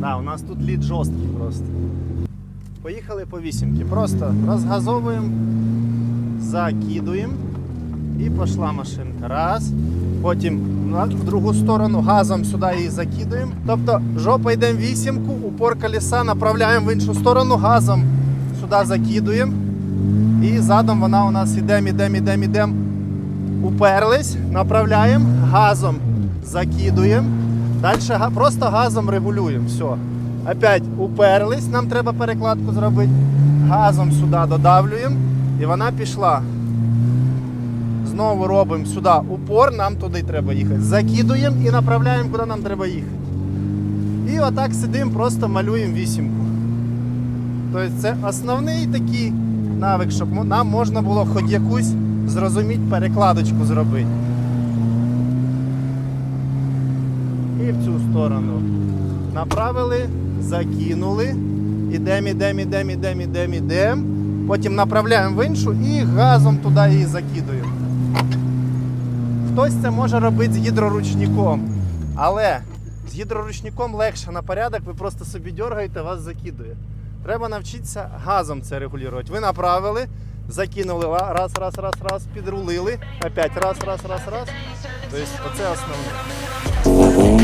Да, у нас тут лід жорсткий просто. Поїхали по вісімки. Просто розгазовуємо, закидуємо і пішла машинка. Раз. Потім в другу сторону газом сюди її закидуємо. Тобто жопа йдемо вісімку, упор колеса направляємо в іншу сторону, газом сюди закидуємо. І задом вона у нас ідемо, ідемо, ідемо, ідемо. Уперлись, направляємо, газом закидуємо. Далі просто газом регулюємо. Все. Опять уперлись, нам треба перекладку зробити. Газом сюди додавлюємо і вона пішла. Знову робимо сюди упор, нам туди треба їхати. Закидуємо і направляємо, куди нам треба їхати. І отак сидимо, просто малюємо вісімку. Тобто це основний такий навик, щоб нам можна було хоч якусь зрозуміти перекладочку зробити. В цю сторону направили, закинули, ідемо, ідемо, ідемо, ідемо, ідемо, ідемо. Потім направляємо в іншу і газом туди її закидуємо. Хтось це може робити з гідроручником, але з гідроручником легше на порядок, ви просто собі дергаєте, вас закидує. Треба навчитися газом це регулювати. Ви направили, закинули раз, раз, раз, раз, підрулили, опять раз, раз, раз, раз. Тобто, оце основне.